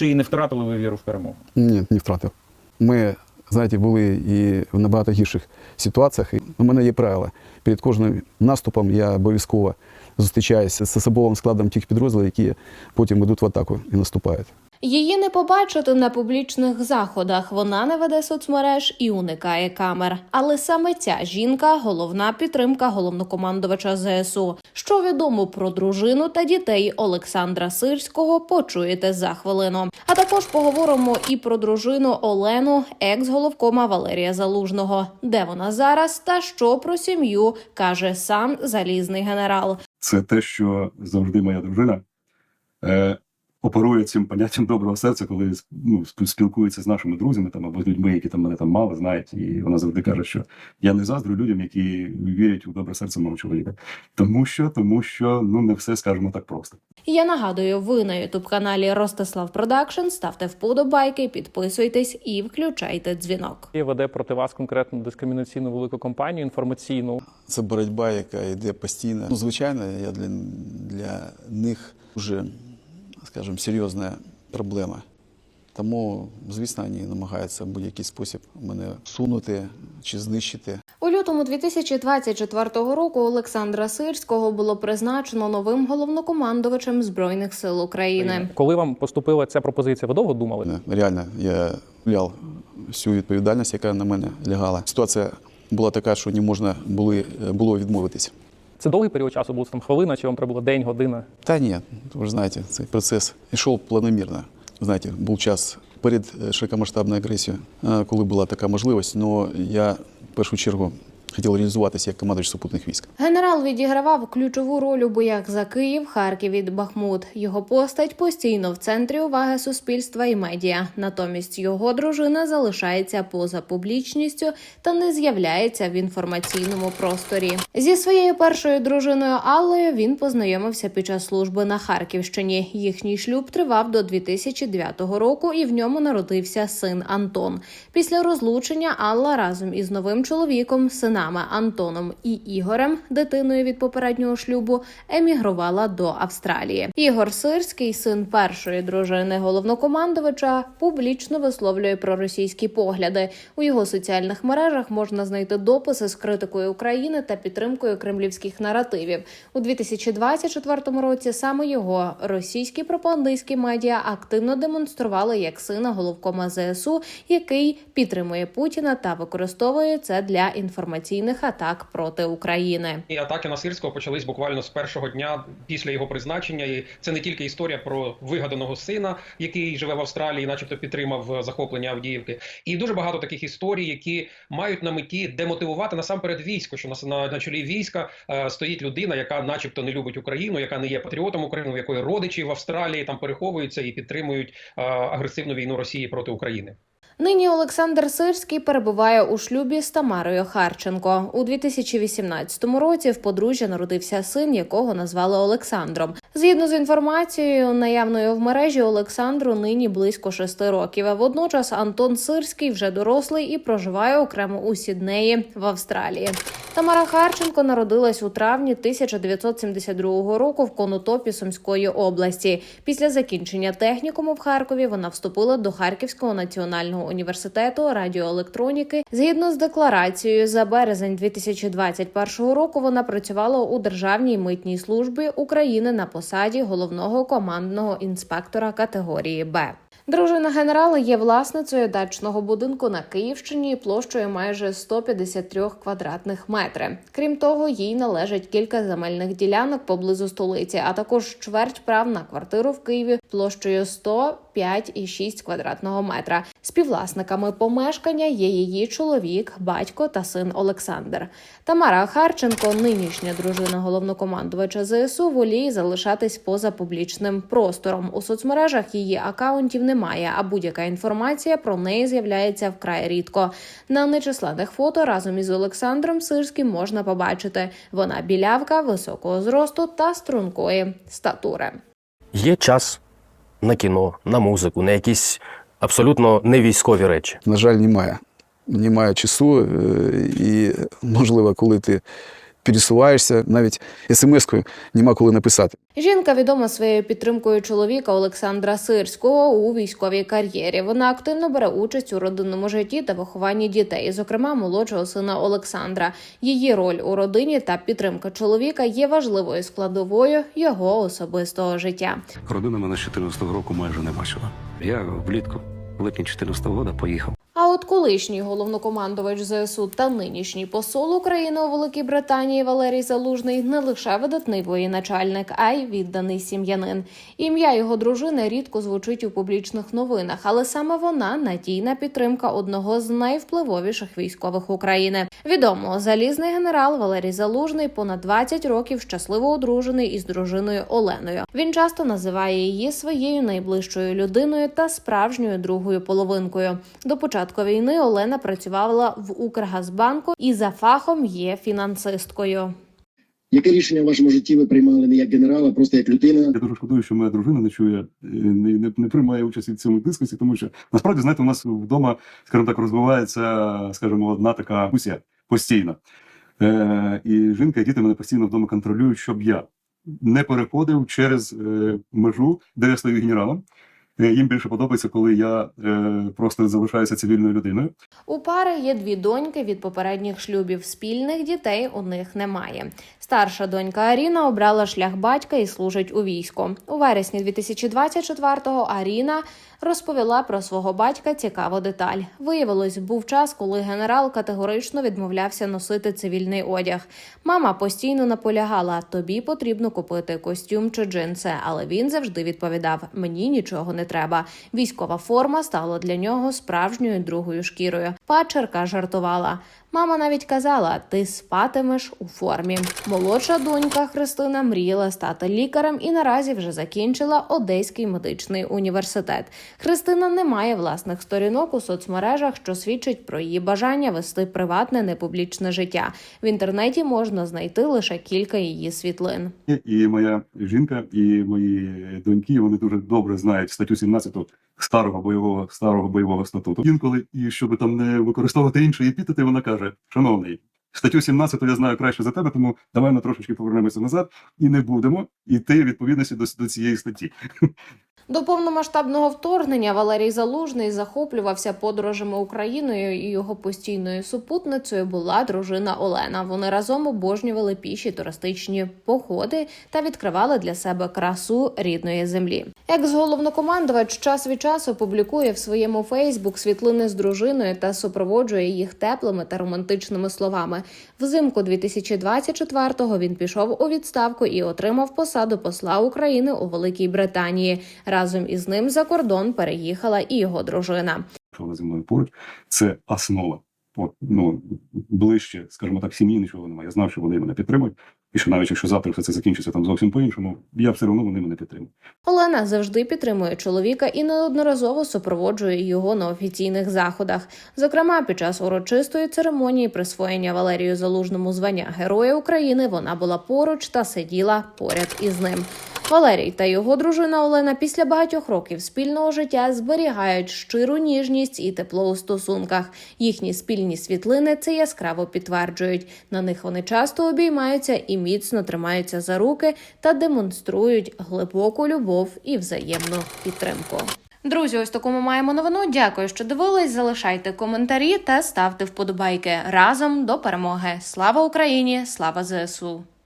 Чи не втратили ви віру в перемогу? Ні, не втратив. Ми, знаєте, були і в набагато гірших ситуаціях. І у мене є правило. Перед кожним наступом я обов'язково зустрічаюся з особовим складом тих підрозділів, які потім йдуть в атаку і наступають. Її не побачити на публічних заходах. Вона не веде соцмереж і уникає камер. Але саме ця жінка головна підтримка головнокомандувача ЗСУ. Що відомо про дружину та дітей Олександра Сирського, почуєте за хвилину. А також поговоримо і про дружину Олену, екс-головкома Валерія Залужного, де вона зараз та що про сім'ю каже сам залізний генерал. це те, що завжди моя дружина е, оперує цим поняттям доброго серця, коли ну, спіл- спілкується з нашими друзями там, або з людьми, які там мене там мало знають. І вона завжди каже, що я не заздрю людям, які вірять у добре серце мого чоловіка. Тому що, тому що ну не все скажемо так просто. Я нагадую, ви на ютуб каналі Ростислав Продакшн. Ставте вподобайки, підписуйтесь і включайте дзвінок. І веде проти вас конкретно дискримінаційну велику кампанію інформаційну. Це боротьба, яка йде постійно. Ну, звичайно, я для, для них дуже, скажімо, серйозна проблема. Тому, звісно, вони намагаються в будь-який спосіб мене сунути чи знищити. У лютому 2024 року Олександра Сирського було призначено новим головнокомандувачем збройних сил України. Коли вам поступила ця пропозиція, ви довго думали? Реально, я уявляв всю відповідальність, яка на мене лягала. Ситуація була така, що не можна були, було відмовитися. Це довгий період часу був там хвилина, чи вам треба було день, година? Та ні, ви ж знаєте, цей процес йшов планомірно. Знаєте, був час перед е, широкомасштабною агресією, е, коли була така можливість, але я в першу чергу хотів реалізуватися як командувач супутних військ. Генерал відігравав ключову роль у боях за Київ, Харків і Бахмут. Його постать постійно в центрі уваги суспільства і медіа. Натомість його дружина залишається поза публічністю та не з'являється в інформаційному просторі. Зі своєю першою дружиною Аллою він познайомився під час служби на Харківщині. Їхній шлюб тривав до 2009 року, і в ньому народився син Антон. Після розлучення Алла разом із новим чоловіком, синами Антоном і Ігорем, дитиною від попереднього шлюбу, емігрувала до Австралії. Ігор Сирський, син першої дружини головнокомандувача, публічно висловлює проросійські погляди. У його соціальних мережах можна знайти дописи з критикою України та підтримкою кремлівських наративів. У 2024 році саме його російські пропагандистські медіа активно демонстрували як сина головкома ЗСУ, який підтримує Путіна та використовує це для інформаційних атак проти України. І атаки на Сирського почались буквально з першого дня після його призначення. І це не тільки історія про вигаданого сина, який живе в Австралії, начебто підтримав е, захоплення Авдіївки. І дуже багато таких історій, які мають на меті демотивувати насамперед військо, що на, на, чолі війська е, стоїть людина, яка, начебто, не любить Україну, яка не є патріотом України, у якої родичі в Австралії там переховуються і підтримують е, агресивну війну Росії проти України. Нині Олександр Сирський перебуває у шлюбі з Тамарою Харченко. У 2018 році в подружжя народився син, якого назвали Олександром. Згідно з інформацією, наявною в мережі Олександру нині близько шести років. А водночас Антон Сирський вже дорослий і проживає окремо у Сіднеї в Австралії. Тамара Харченко народилась у травні 1972 року в Конотопі Сумської області. Після закінчення технікуму в Харкові вона вступила до Харківського національного університету радіоелектроніки. Згідно з декларацією, за березень 2021 року вона працювала у Державній митній службі України на посаді головного командного інспектора категорії Б. Дружина генерала є власницею дачного будинку на Київщині площею майже 153 квадратних метри. Крім того, їй належать кілька земельних ділянок поблизу столиці, а також чверть прав на квартиру в Києві площею 105,6 квадратного метра. Співвласниками помешкання є її чоловік, батько та син Олександр. Тамара Харченко, нинішня дружина головнокомандувача ЗСУ, воліє залишатись поза публічним простором. У соцмережах її акаунтів немає, а будь-яка інформація про неї з'являється вкрай рідко. На нечисленних фото разом із Олександром Сирським можна побачити. Вона білявка, високого зросту та стрункої статури. Є час на кіно, на музику, на якісь абсолютно не військові речі. На жаль, немає. Немає часу, е, і можливо, коли ти пересуваєшся, навіть смс-кою нема коли написати. Жінка відома своєю підтримкою чоловіка Олександра Сирського у військовій кар'єрі. Вона активно бере участь у родинному житті та вихованні дітей, зокрема молодшого сина Олександра. Її роль у родині та підтримка чоловіка є важливою складовою його особистого життя. Родина мене з 14-го року майже не бачила. Я влітку, в липні 14-го року поїхав. А от колишній головнокомандувач ЗСУ та нинішній посол України у Великій Британії Валерій Залужний не лише видатний воєначальник, а й відданий сім'янин. Ім'я його дружини рідко звучить у публічних новинах, але саме вона надійна підтримка одного з найвпливовіших військових України. Відомо, залізний генерал Валерій Залужний понад 20 років щасливо одружений із дружиною Оленою. Він часто називає її своєю найближчою людиною та справжньою другою половинкою. До початку війни Олена працювала в Укргазбанку і за фахом є фінансисткою. Яке рішення в вашому житті ви приймали не як генерал, а просто як людина? Я дуже шкодую, що моя дружина не чує, е, не, не, не приймає участь у цьому дискусі, тому що насправді, знаєте, у нас вдома, скажімо так, розвивається, скажімо, одна така дискусія постійно. Е, і жінка і діти мене постійно вдома контролюють, щоб я не переходив через е, межу, де я стою генералом. Е, Їм більше подобається, коли я е, просто залишаюся цивільною людиною. У пари є дві доньки від попередніх шлюбів. Спільних дітей у них немає. Старша донька Аріна обрала шлях батька і служить у війську. У вересні 2024-го Аріна розповіла про свого батька цікаву деталь. Виявилось, був час, коли генерал категорично відмовлявся носити цивільний одяг. Мама постійно наполягала: тобі потрібно купити костюм чи джинси, але він завжди відповідав: мені нічого не треба. Військова форма стала для нього справжньою другою шкірою. Падчерка жартувала. Мама навіть казала: ти спатимеш у формі. Молодша донька Христина мріяла стати лікарем і наразі вже закінчила Одеський медичний університет. Христина не має власних сторінок у соцмережах, що свідчить про її бажання вести приватне непублічне життя. В інтернеті можна знайти лише кілька її світлин. І моя жінка, і мої доньки вони дуже добре знають статтю 17 старого бойового старого бойового статуту. Інколи, і щоб там не використовувати інші епітети, вона каже: Шановний, статтю 17 я знаю краще за тебе, тому давай ми трошечки повернемося назад і не будемо йти відповідності до, до цієї статті. До повномасштабного вторгнення Валерій Залужний захоплювався подорожами Україною і його постійною супутницею була дружина Олена. Вони разом обожнювали піші туристичні походи та відкривали для себе красу рідної землі. Екс-головнокомандувач час від часу публікує в своєму Фейсбук світлини з дружиною та супроводжує їх теплими та романтичними словами. Взимку 2024-го він пішов у відставку і отримав посаду посла України у Великій Британії. Разом із ним за кордон переїхала і його дружина. Що вона це основа. От, ну, ближче, скажімо так, сім'ї нічого немає. Я знав, що вони мене підтримують, і що навіть якщо завтра все це закінчиться там зовсім по-іншому, я все одно вони мене підтримують. Олена завжди підтримує чоловіка і неодноразово супроводжує його на офіційних заходах. Зокрема, під час урочистої церемонії присвоєння Валерію Залужному звання Героя України вона була поруч та сиділа поряд із ним. Валерій та його дружина Олена після багатьох років спільного життя зберігають щиру ніжність і тепло у стосунках. Їхні спільні світлини це яскраво підтверджують. На них вони часто обіймаються і міцно тримаються за руки та демонструють глибоку любов і взаємну підтримку. Друзі, ось таку ми маємо новину. Дякую, що дивились. Залишайте коментарі та ставте вподобайки разом до перемоги. Слава Україні! Слава ЗСУ!